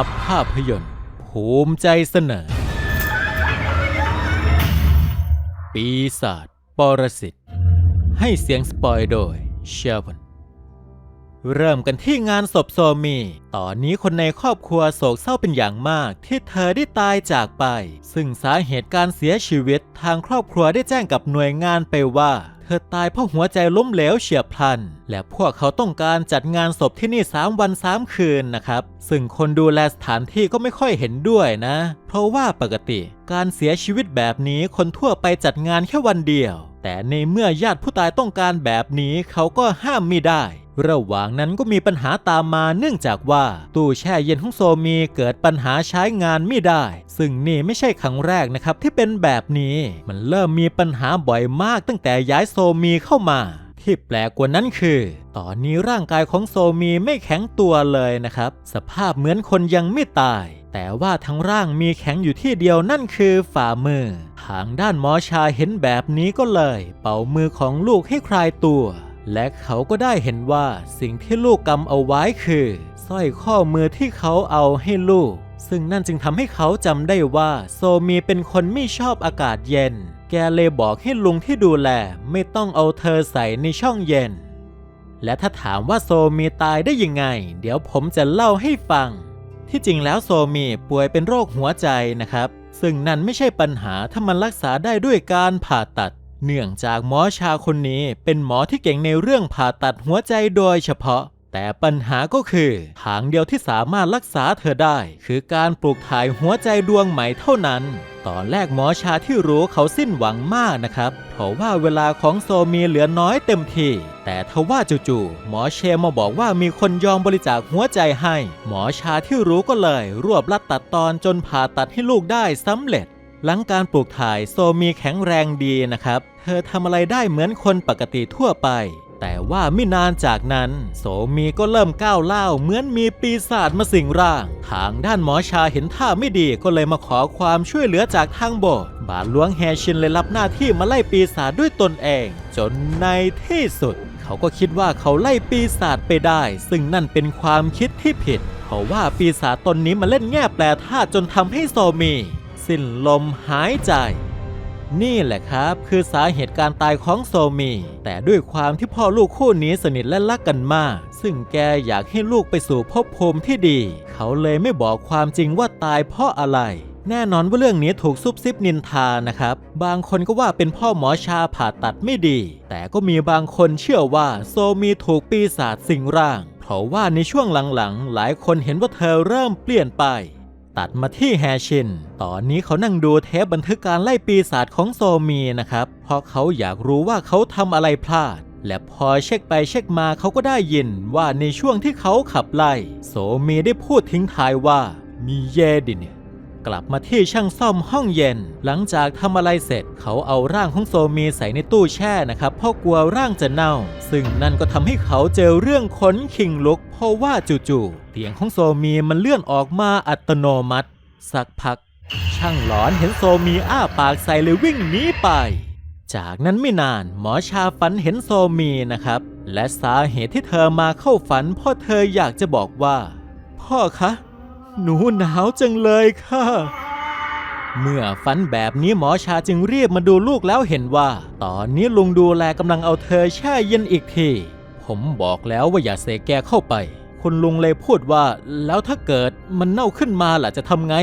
ทับภาพยนตร์ภูมิใจเสนอ ปีศาจปรสิต ให้เสียงสปอยโดยเชฟนเริ่มกันที่งานศพโซมี ตอนนี้คนในครอบครัวโศกเศร้าเป็นอย่างมาก ที่เธอได้ตายจากไป ซึ่งสาเหตุการเสียชีวิตทางครอบครัวได้แจ้งกับหน่วยงานไปว่า ธอตายเพราะหัวใจล้มเหลวเฉียบพลัน และพวกเขาต้องการจัดงานศพที่นี่ 3 วัน 3 คืนนะครับ ซึ่งคนดูแลสถานที่ก็ไม่ค่อยเห็นด้วยนะ เพราะว่าปกติการเสียชีวิตแบบนี้คนทั่วไปจัดงานแค่วันเดียว แต่ในเมื่อญาติผู้ตายต้องการแบบนี้เขาก็ห้ามไม่ได้ ระหว่างนั้นก็มีปัญหาตามมาเนื่องจากว่า ตู้แช่เย็นของโซมีเกิดปัญหาใช้งานไม่ได้ ซึ่งนี่ไม่ใช่ครั้งแรกนะครับที่เป็นแบบนี้ มันเริ่มมีปัญหาบ่อยมากตั้งแต่ย้ายโซมีเข้ามาที่แปลกกว่านั้นคือ ตอนนี้ร่างกายของโซมีไม่แข็งตัวเลยนะครับ สภาพเหมือนคนยังไม่ตาย แต่ว่าทั้งร่างมีแข็งอยู่ที่เดียวนั่นคือฝ่ามือ ทางด้านหมอชาเห็นแบบนี้ก็เลย เป่ามือของลูกให้คลายตัว และเขาก็ได้เห็นว่าสิ่งที่ลูกกำเอาไว้คือสร้อยข้อมือที่เขาเอาให้ลูก ซึ่งนั่นจึงทำให้เขาจำได้ว่าโซมีเป็นคนไม่ชอบอากาศเย็น แกเลยบอกให้ลุงที่ดูแลไม่ต้องเอาเธอใส่ในช่องเย็น และถ้าถามว่าโซมีตายได้ยังไง เดี๋ยวผมจะเล่าให้ฟัง ที่จริงแล้วโซมีป่วยเป็นโรคหัวใจนะครับ ซึ่งนั่นไม่ใช่ปัญหาถ้ามันรักษาได้ด้วยการผ่าตัด เนื่องจากหมอชาคนนี้เป็นหมอที่เก่งในเรื่องผ่าตัดหัวใจโดยเฉพาะ แต่ปัญหาก็คือทางเดียวที่สามารถรักษาเธอได้ คือการปลูกถ่ายหัวใจดวงใหม่เท่านั้น ตอนแรกหมอชาที่รู้เขาสิ้นหวังมากนะครับ เพราะว่าเวลาของโซมีเหลือน้อยเต็มทีแต่ทว่าจู่ๆหมอเชมาบอกว่ามีคนยอมบริจาคหัวใจให้ หมอชาที่รู้ก็เลย รวบลัดตัดตอนจนผ่าตัดให้ลูกได้สำเร็จ หลังการปลูกถ่ายโซมีแข็งแรงดีนะครับ เธอทำอะไรได้เหมือนคนปกติทั่วไป แต่ว่าไม่นานจากนั้น โสมีก็เริ่มก้าวเล่าเหมือนมีปีศาจมาสิงร่าง ทางด้านหมอชาเห็นท่าไม่ดีก็เลยมาขอความช่วยเหลือจากทางโบสถ์บาทหลวงแฮชินเลยรับหน้าที่มาไล่ปีศาจด้วยตนเอง จนในที่สุด เขาก็คิดว่าเขาไล่ปีศาจไปได้ ซึ่งนั่นเป็นความคิดที่ผิด เพราะว่าปีศาจตนนี้มาเล่นแง่แปลธาจนทำให้โซมี สิ้นลมหายใจ นี่แหละครับคือสาเหตุการตายของโซมี แต่ด้วยความที่พ่อลูกคู่นี้สนิทและรักกันมาก ซึ่งแกอยากให้ลูกไปสู่ภพภูมิที่ดี เขาเลยไม่บอกความจริงว่าตายเพราะอะไรแน่นอนว่าเรื่องนี้ถูกซุบซิบนินทานะครับ บางคนก็ว่าเป็นพ่อหมอชาผ่าตัดไม่ดี แต่ก็มีบางคนเชื่อว่าโซมีถูกปีศาจสิงร่าง เพราะว่าในช่วงหลังๆ หลายคนเห็นว่าเธอเริ่มเปลี่ยนไป ตัดมาที่แฮชิน ตอนนี้เขานั่งดูเทปบันทึกการไล่ปีศาจของโซมีนะครับ เพราะเขาอยากรู้ว่าเขาทำอะไรพลาด และพอเช็คไปเช็คมาเขาก็ได้ยินว่าในช่วงที่เขาขับไล่ โซมีได้พูดทิ้งท้ายว่ามีเยดิเนี่ย กลับมาที่ช่างซ่อมห้องเย็น หลังจากทำอะไรเสร็จ เขาเอาร่างของโซมีใส่ในตู้แช่นะครับเพราะกลัวร่างจะเน่า ซึ่งนั่นก็ทำให้เขาเจอเรื่องขนคิงลุก เพราะว่าจู่ๆเตียงของโซมีมันเลื่อนออกมาอัตโนมัติ สักพัก ช่างหลอนเห็นโซมีอ้าปากใส่เลยวิ่งหนีไป จากนั้นไม่นานหมอชาฝันเห็นโซมีนะครับ และสาเหตุที่เธอมาเข้าฝัน เพ่อเธออยากจะบอกว่า พ่อคะ หนูหนาวจังเลยค่ะ เมื่อฝันแบบนี้หมอชาจึงเรียบมาดูลูกแล้วเห็นว่า ตอนนี้ลุงดูแลกำลังเอาเธอแช่เย็นอีกที ผมบอกแล้วว่าอย่าเสกแกเข้าไป คุณลุงเลยพูดว่า แล้วถ้าเกิดมันเน่าขึ้นมาล่ะจะทำไง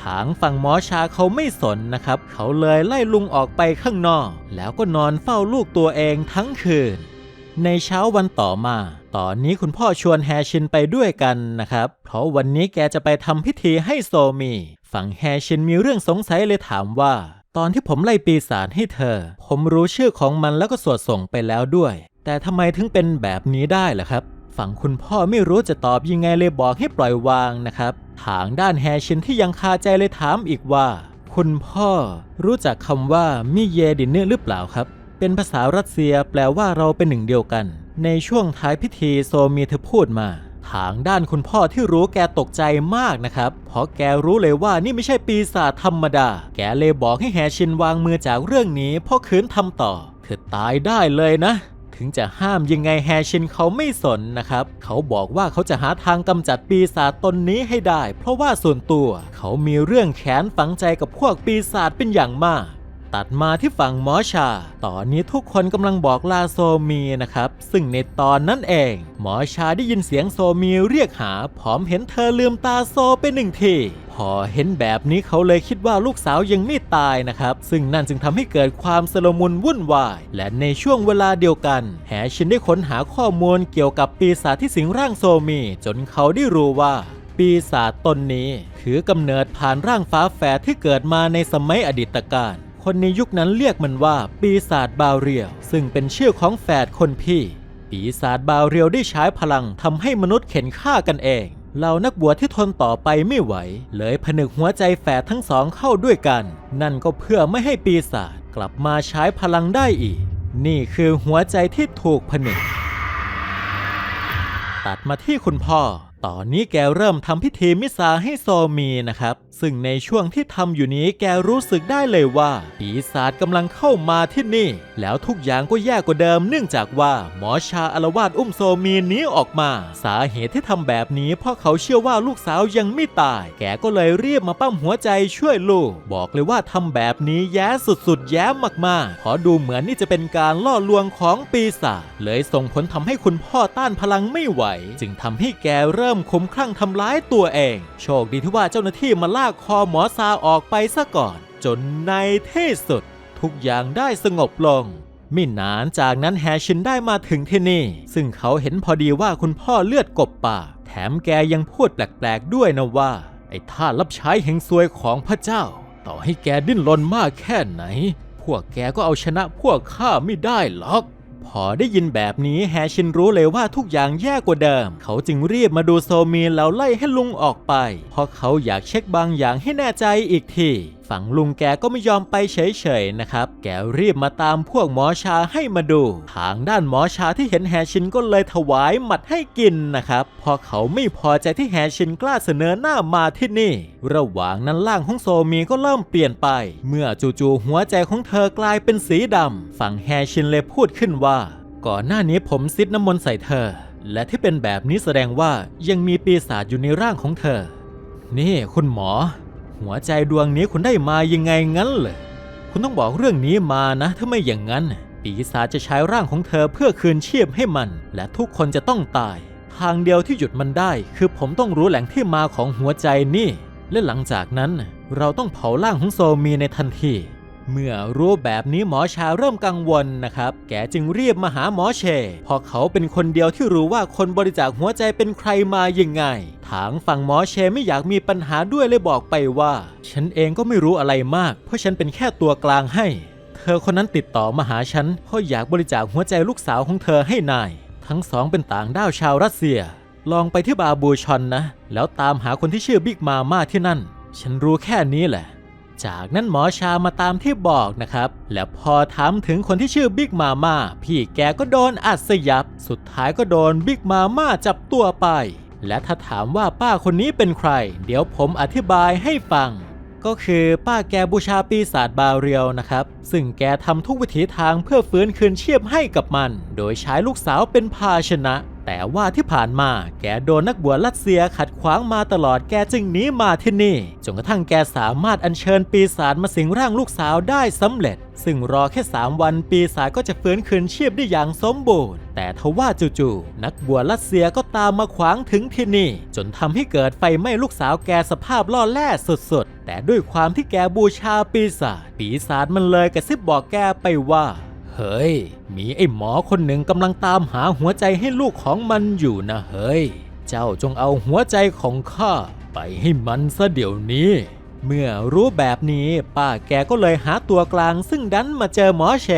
ทางฝั่งหมอชาเขาไม่สนนะครับ เขาเลยไล่ลุงออกไปข้างนอก แล้วก็นอนเฝ้าลูกตัวเองทั้งคืน ในเช้าวันต่อมา ตอนนี้คุณพ่อชวนแฮชินไปด้วยกันนะครับ เพราะวันนี้แกจะไปทำพิธีให้โซมี ฝั่งแฮชินมีเรื่องสงสัยเลยถามว่า ตอนที่ผมไล่ปีศาจให้เธอ ผมรู้ชื่อของมันแล้วก็สวดส่งไปแล้วด้วย แต่ทำไมถึงเป็นแบบนี้ได้ล่ะครับ ฝั่งคุณพ่อไม่รู้จะตอบยังไงเลยบอกให้ปล่อยวางนะครับทางด้านแฮชินที่ยังคาใจเลยถามอีกว่า คุณพ่อรู้จักคำว่ามิเยดินเนอร์หรือเปล่าครับ เป็นภาษารัสเซียแปลว่าเราเป็นหนึ่งเดียวกัน ในช่วงท้ายพิธีโซมีเธอพูดมา ทางด้านคุณพ่อที่รู้แกตกใจมากนะครับ เพราะแกรู้เลยว่านี่ไม่ใช่ปีศาจธรรมดา แกเลยบอกให้แฮชินวางมือจากเรื่องนี้เพราะคืนทำต่อ เธอตายได้เลยนะถึงจะห้ามยังไงแฮชินเขาไม่สนนะครับ เขาบอกว่าเขาจะหาทางกำจัดปีศาจตนนี้ให้ได้ เพราะว่าส่วนตัวเขามีเรื่องแค้นฝังใจกับพวกปีศาจเป็นอย่างมาก ตัดมาที่ฝั่งหมอชา ตอนนี้ทุกคนกำลังบอกลาโซมีนะครับ ซึ่งในตอนนั้นเอง หมอชาได้ยินเสียงโซมีเรียกหา พร้อมเห็นเธอลืมตาโซไปหนึ่งทีพอเห็นแบบนี้เขาเลยคิดว่าลูกสาวยังไม่ตายนะครับ ซึ่งนั่นจึงทำให้เกิดความสลมุนวุ่นวาย และในช่วงเวลาเดียวกันแฮชินได้ค้นหาข้อมูลเกี่ยวกับปีศาจที่สิงร่างโซมี จนเขาได้รู้ว่าปีศาจตนนี้ ถือกำเนิดผ่านร่างฟ้าแฝดที่เกิดมาในสมัยอดีตการ คนในยุคนั้นเรียกมันว่าปีศาจบาวเรียว ซึ่งเป็นชื่อของแฝดคนพี่ ปีศาจบาวเรียวได้ใช้พลังทำให้มนุษย์เข็นฆ่ากันเองเหล่านักบวชที่ทนต่อไปไม่ไหว เลยผนึกหัวใจแฝดทั้งสองเข้าด้วยกัน นั่นก็เพื่อไม่ให้ปีศาจกลับมาใช้พลังได้อีก นี่คือหัวใจที่ถูกผนึก ตัดมาที่คุณพ่อ ตอนนี้แกเริ่มทำพิธีมิสาให้โซมีนะครับ ซึ่งในช่วงที่ทำอยู่นี้แกรู้สึกได้เลยว่าปีศาจกำลังเข้ามาที่นี่ แล้วทุกอย่างก็แย่กว่าเดิม เนื่องจากว่าหมอชาอารวาสอุ้มโซมีหนี้ออกมา สาเหตุที่ทำแบบนี้ เพราะเขาเชื่อว่าลูกสาวยังไม่ตาย แกก็เลยรีบมาปั้มหัวใจช่วยลูก บอกเลยว่าทำแบบนี้แย่สุดๆ แย่มากๆเพราะดูเหมือนนี่จะเป็นการล่อลวงของปีศาจเลยส่งผลทำให้คุณพ่อต้านพลังไม่ไหว จึงทำให้แกเริ่มคลุ้มคลั่งทำร้ายตัวเอง โชคดีที่ว่าเจ้าหน้าที่มาลากคอหมอซาออกไปซะก่อน จนในที่สุด ทุกอย่างได้สงบลงไม่นานจากนั้นแฮชินได้มาถึงที่นี่ ซึ่งเขาเห็นพอดีว่าคุณพ่อเลือดกบปากแถมแกยังพูดแปลกๆด้วยนะว่า ไอ้ท่ารับใช้แห่งซวยของพระเจ้า ต่อให้แกดิ้นรนมากแค่ไหน พวกแกก็เอาชนะพวกข้าไม่ได้หรอก พอได้ยินแบบนี้แฮชินรู้เลยว่าทุกอย่างแย่กว่าเดิม เขาจึงรีบมาดูโซมีนแล้วไล่ให้ลุงออกไป เพราะเขาอยากเช็คบางอย่างให้แน่ใจอีกที ฝั่งลุงแกก็ไม่ยอมไปเฉยๆนะครับ แกรีบมาตามพวกหมอชาให้มาดู ทางด้านหมอชาที่เห็นแฮชินก็เลยถวายหมัดให้กินนะครับพอเขาไม่พอใจที่แฮชินกล้าเสนอหน้ามาที่นี่ ระหว่างนั้นร่างของโซมีก็เริ่มเปลี่ยนไป เมื่อจู่ๆหัวใจของเธอกลายเป็นสีดำฝั่งแฮชินเลยพูดขึ้นว่า ก่อนหน้านี้ผมซิดน้ำมนต์ใส่เธอ และที่เป็นแบบนี้แสดงว่ายังมีปีศาจอยู่ในร่างของเธอ นี่คุณหมอ หัวใจดวงนี้คุณได้มายังไงงั้นเหรอคุณต้องบอกเรื่องนี้มานะ ถ้าไม่อย่างนั้น ปีศาจจะใช้ร่างของเธอเพื่อคืนชีพให้มัน และทุกคนจะต้องตาย ทางเดียวที่หยุดมันได้ คือผมต้องรู้แหล่งที่มาของหัวใจนี่ และหลังจากนั้น เราต้องเผาร่างของโซมีในทันที เมื่อรู้แบบนี้หมอชาเริ่มกังวลนะครับ แกจึงรีบมาหาหมอเชเพราะเขาเป็นคนเดียวที่รู้ว่าคนบริจาคหัวใจเป็นใครมายังไง ทางฝั่งหมอเชไม่อยากมีปัญหาด้วยเลยบอกไปว่า ฉันเองก็ไม่รู้อะไรมาก เพราะฉันเป็นแค่ตัวกลางให้ เธอคนนั้นติดต่อมาหาฉันเพราะอยากบริจาคหัวใจลูกสาวของเธอให้นาย ทั้งสองเป็นต่างด้าวชาวรัสเซีย ลองไปที่บาบูชอนนะ แล้วตามหาคนที่ชื่อบิ๊กมาม่าที่นั่น ฉันรู้แค่นี้แหละ จากนั้นหมอชามาตามที่บอกนะครับ และพอถามถึงคนที่ชื่อบิ๊กมาม่าพี่แกก็โดนอัดสยับ สุดท้ายก็โดนบิ๊กมาม่าจับตัวไป และถ้าถามว่าป้าคนนี้เป็นใคร เดี๋ยวผมอธิบายให้ฟัง ก็คือป้าแกบูชาปีศาจบาเรียวนะครับ ซึ่งแกทำทุกวิถีทางเพื่อฟื้นคืนชีพให้กับมัน โดยใช้ลูกสาวเป็นภาชนะ แต่ว่าที่ผ่านมาแกโดนนักบวชรัสเซียขัดขวางมาตลอดแกจึงหนีมาที่นี่จนกระทั่งแกสามารถอัญเชิญปีศาจมาสิงร่างลูกสาวได้สำเร็จซึ่งรอแค่ 3 วันปีศาจก็จะฟื้นคืนชีพได้อย่างสมบูรณ์ แต่ทว่าจู่ๆนักบวชรัสเซียก็ตามมาขวางถึงที่นี่ จนทำให้เกิดไฟไหม้ลูกสาวแกสภาพล่อแร่สุดๆ แต่ด้วยความที่แกบูชาปีศาจปีศาจมันเลยกระซิบบอกแกไปว่าเฮ้ย มีไอ้หมอคนหนึ่งกำลังตามหาหัวใจให้ลูกของมันอยู่นะเฮ้ย เจ้าจงเอาหัวใจของข้าไปให้มันซะเดี๋ยวนี้ เมื่อรู้แบบนี้ป้าแกก็เลยหาตัวกลาง ซึ่งดันมาเจอหมอเช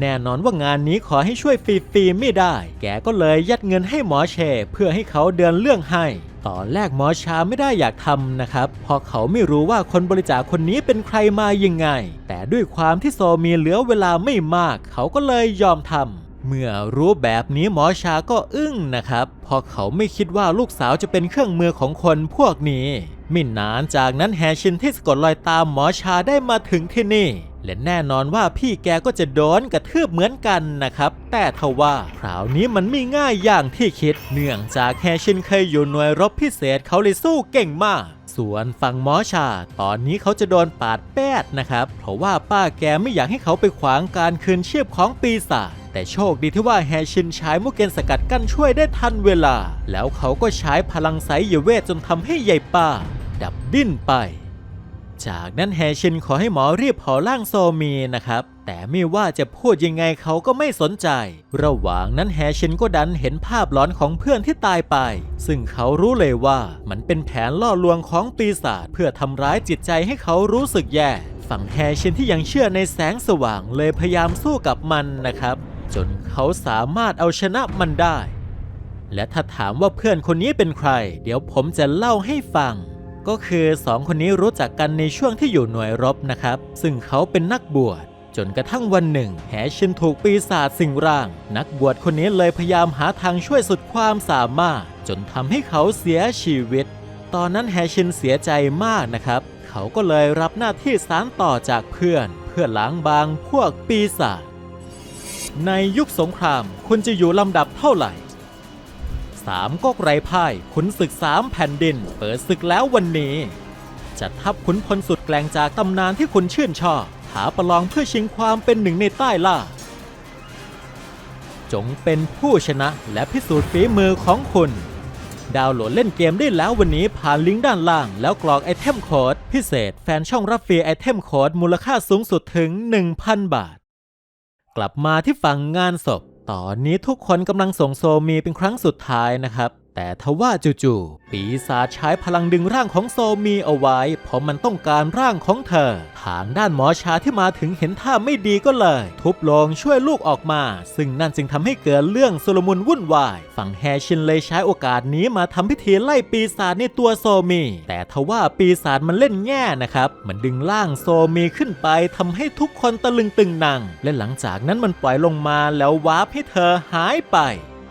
แน่นอนว่างานนี้ขอให้ช่วยฟรีๆไม่ได้ แกก็เลยยัดเงินให้หมอเช เพื่อให้เขาเดินเรื่องให้ ตอนแรกหมอชาไม่ได้อยากทำนะครับเพราะเขาไม่รู้ว่าคนบริจาคคนนี้เป็นใครมายังไง แต่ด้วยความที่โซมีเหลือเวลาไม่มาก เขาก็เลยยอมทำ เมื่อรู้แบบนี้หมอชาก็อึ้งนะครับ เพราะเขาไม่คิดว่าลูกสาวจะเป็นเครื่องมือของคนพวกนี้ ไม่นานจากนั้นแฮชินที่สะกดรอยตามหมอชาได้มาถึงที่นี่ และแน่นอนว่าพี่แกก็จะโดนกระทืบเหมือนกันนะครับ แต่ทว่าคราวนี้มันไม่ง่ายอย่างที่คิด เนื่องจากแฮชินเคยอยู่หน่วยรบพิเศษเขาเลยสู้เก่งมากส่วนฝั่งหมอชา ตอนนี้เขาจะโดนปาดแปดนะครับ เพราะว่าป้าแกไม่อยากให้เขาไปขวางการคืนชีพของปีศาจ แต่โชคดีที่ว่าแฮชินใช้มุกเกนสกัดกั้นช่วยได้ทันเวลา แล้วเขาก็ใช้พลังไสยเวทจนทำให้ใหญ่ป้า ดับดิ้นไป จากนั้นแฮชินขอให้หมอรีบเผาร่างโซมีนะครับแต่ไม่ว่าจะพูดยังไงเขาก็ไม่สนใจ ระหว่างนั้นแฮชินก็ดันเห็นภาพหลอนของเพื่อนที่ตายไป ซึ่งเขารู้เลยว่ามันเป็นแผนล่อลวงของปีศาจเพื่อทำร้ายจิตใจให้เขารู้สึกแย่ ฝั่งแฮชินที่ยังเชื่อในแสงสว่างเลยพยายามสู้กับมันนะครับ จนเขาสามารถเอาชนะมันได้ และถ้าถามว่าเพื่อนคนนี้เป็นใคร เดี๋ยวผมจะเล่าให้ฟัง ก็คือสองคนนี้รู้จักกันในช่วงที่อยู่หน่วยรบนะครับ ซึ่งเขาเป็นนักบวชจนกระทั่งวันหนึ่งแหชินถูกปีศาจสิงร่าง นักบวชคนนี้เลยพยายามหาทางช่วยสุดความสามารถ จนทำให้เขาเสียชีวิต ตอนนั้นแฮชินเสียใจมากนะครับ เขาก็เลยรับหน้าที่สานต่อจากเพื่อน เพื่อล้างบางพวกปีศาจ ในยุคสงครามคุณจะอยู่ลำดับเท่าไหร่สามก๊กไร้พ่ายขุนศึกสามแผ่นดิน เปิดศึกแล้ววันนี้ จัดทัพขุนพลสุดแกลงจากตำนานที่คุณชื่นชอบหาประลองเพื่อชิงความเป็นหนึ่งในใต้ล่า จงเป็นผู้ชนะและพิสูจน์ฝีมือของคุณ ดาวน์โหลดเล่นเกมได้แล้ววันนี้ผ่านลิงก์ด้านล่าง แล้วกรอกไอเทมโค้ดพิเศษแฟนช่องรับฟรีไอเทมโค้ดมูลค่าสูงสุดถึง 1,000 บาท กลับมาที่ฝั่งงานศพ ตอนนี้ทุกคนกำลังส่งโซมีเป็นครั้งสุดท้ายนะครับ แต่ทว่าจู่ๆปีศาจใช้พลังดึงร่างของโซมีเอาไว้ เพราะมันต้องการร่างของเธอ ทางด้านหมอชาที่มาถึงเห็นท่าไม่ดีก็เลย ทุบลงช่วยลูกออกมา ซึ่งนั่นจึงทำให้เกิดเรื่องสุลมุนวุ่นวาย ฝั่งแฮชินเลยใช้โอกาสนี้มาทำพิธีไล่ปีศาจในตัวโซมี แต่ทว่าปีศาจมันเล่นแง่นะครับ มันดึงร่างโซมีขึ้นไปทำให้ทุกคนตะลึงตึงนัง และหลังจากนั้นมันปล่อยลงมาแล้ววาร์ปให้เธอหายไป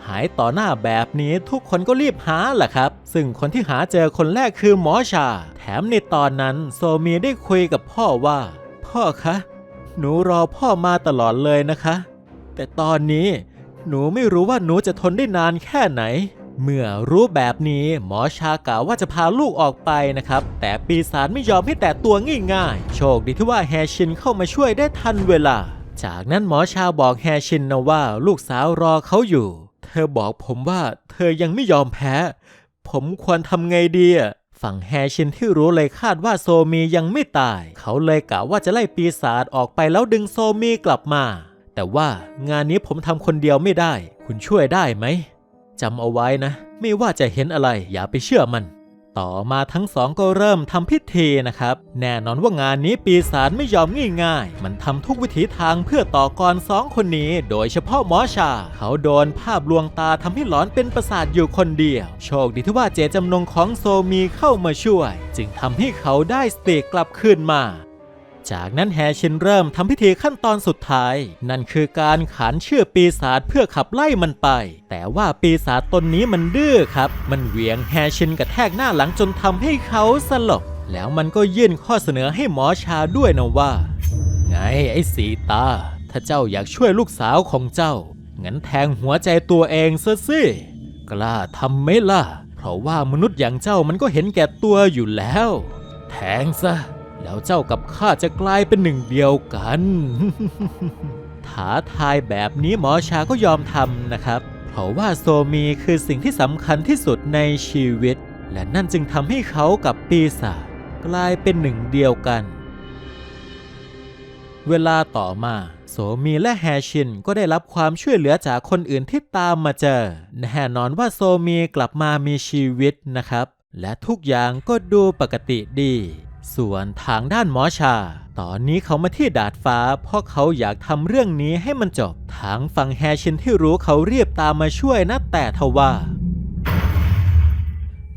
หายต่อหน้าแบบนี้ทุกคนก็รีบหาแหละครับ ซึ่งคนที่หาเจอคนแรกคือหมอชา แถมในตอนนั้นโซมีได้คุยกับพ่อว่า พ่อคะ หนูรอพ่อมาตลอดเลยนะคะ แต่ตอนนี้หนูไม่รู้ว่าหนูจะทนได้นานแค่ไหน เมื่อรู้แบบนี้หมอชากล่าวว่าจะพาลูกออกไปนะครับ แต่ปีศาจไม่ยอมให้แตะตัวง่ายๆ โชคดีที่ว่าแฮชินเข้ามาช่วยได้ทันเวลา จากนั้นหมอชาบอกแฮชินนะว่าลูกสาวรอเขาอยู่ เธอบอกผมว่าเธอยังไม่ยอมแพ้ ผมควรทำไงดีอะฝั่งแฮชินที่รู้เลยคาดว่าโซมียังไม่ตาย เขาเลยกะว่าจะไล่ปีศาจออกไปแล้วดึงโซมีกลับมา แต่ว่างานนี้ผมทำคนเดียวไม่ได้ คุณช่วยได้ไหมจำเอาไว้นะ ไม่ว่าจะเห็นอะไรอย่าไปเชื่อมัน ต่อมาทั้งสองก็เริ่มทำพิธีนะครับ แน่นอนว่างานนี้ปีศาจไม่ยอมง่ายๆ มันทำทุกวิถีทางเพื่อต่อกรสองคนนี้ โดยเฉพาะหมอชา เขาโดนภาพลวงตาทำให้หลอนเป็นประสาทอยู่คนเดียว โชคดีที่ว่าเจจำนงของโซมีเข้ามาช่วย จึงทำให้เขาได้สติกลับคืนมา จากนั้นแฮชินเริ่มทำพิธีขั้นตอนสุดท้าย นั่นคือการขานเชื่อปีศาจเพื่อขับไล่มันไป แต่ว่าปีศาจตนนี้มันดื้อครับ มันเหวี่ยงแฮชินกระแทกหน้าหลังจนทำให้เขาสลบ แล้วมันก็ยื่นข้อเสนอให้หมอชาด้วยนะว่า ไงไอ้สีตา ถ้าเจ้าอยากช่วยลูกสาวของเจ้า งั้นแทงหัวใจตัวเองซะสิ กล้าทำไหมล่ะ เพราะว่ามนุษย์อย่างเจ้ามันก็เห็นแก่ตัวอยู่แล้ว แทงซะ แล้วเจ้ากับข้าจะกลายเป็นหนึ่งเดียวกัน ท้าทายแบบนี้หมอชาก็ยอมทำนะครับ เพราะว่าโซมีคือสิ่งที่สำคัญที่สุดในชีวิต และนั่นจึงทำให้เขากับปีศาจกลายเป็นหนึ่งเดียวกัน เวลาต่อมาโสมีและแฮชินก็ได้รับความช่วยเหลือจากคนอื่นที่ตามมาเจอ แน่นอนว่าโซมีกลับมามีชีวิตนะครับ และทุกอย่างก็ดูปกติดี ส่วนทางด้านหมอชา ตอนนี้เขามาที่ดาดฟ้า เพราะเขาอยากทำเรื่องนี้ให้มันจบ ทางฝั่งแฮชินที่รู้เขาเรียบตามมาช่วยนะแต่ทว่า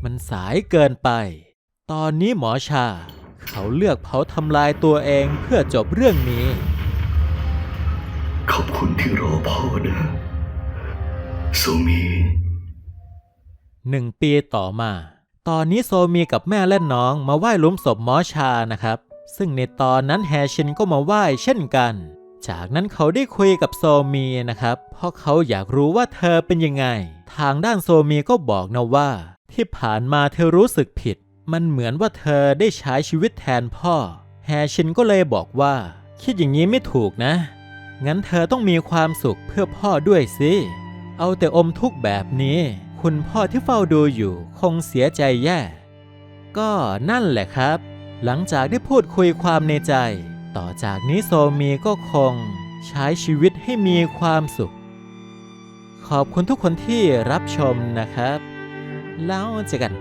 มันสายเกินไป ตอนนี้หมอชา เขาเลือกเผาทำลายตัวเองเพื่อจบเรื่องนี้ ขอบคุณที่รอพ่อนะโซมีหนึ่งปีต่อมา ตอนนี้โซมีกับแม่และน้องมาไหว้หลุมศพหมอชานะครับ ซึ่งในตอนนั้นแฮชินก็มาไหว้เช่นกัน จากนั้นเขาได้คุยกับโซมีนะครับ เพราะเขาอยากรู้ว่าเธอเป็นยังไง ทางด้านโซมีก็บอกนะว่า ที่ผ่านมาเธอรู้สึกผิด มันเหมือนว่าเธอได้ใช้ชีวิตแทนพ่อ แฮชินก็เลยบอกว่า คิดอย่างนี้ไม่ถูกนะ งั้นเธอต้องมีความสุขเพื่อพ่อด้วยสิ เอาแต่อมทุกข์แบบนี้ คุณพ่อที่เฝ้าดูอยู่คงเสียใจแย่ ก็นั่นแหละครับ หลังจากได้พูดคุยความในใจ ต่อจากนี้โซมีก็คงใช้ชีวิตให้มีความสุข ขอบคุณทุกคนที่รับชมนะครับ แล้วเจอกัน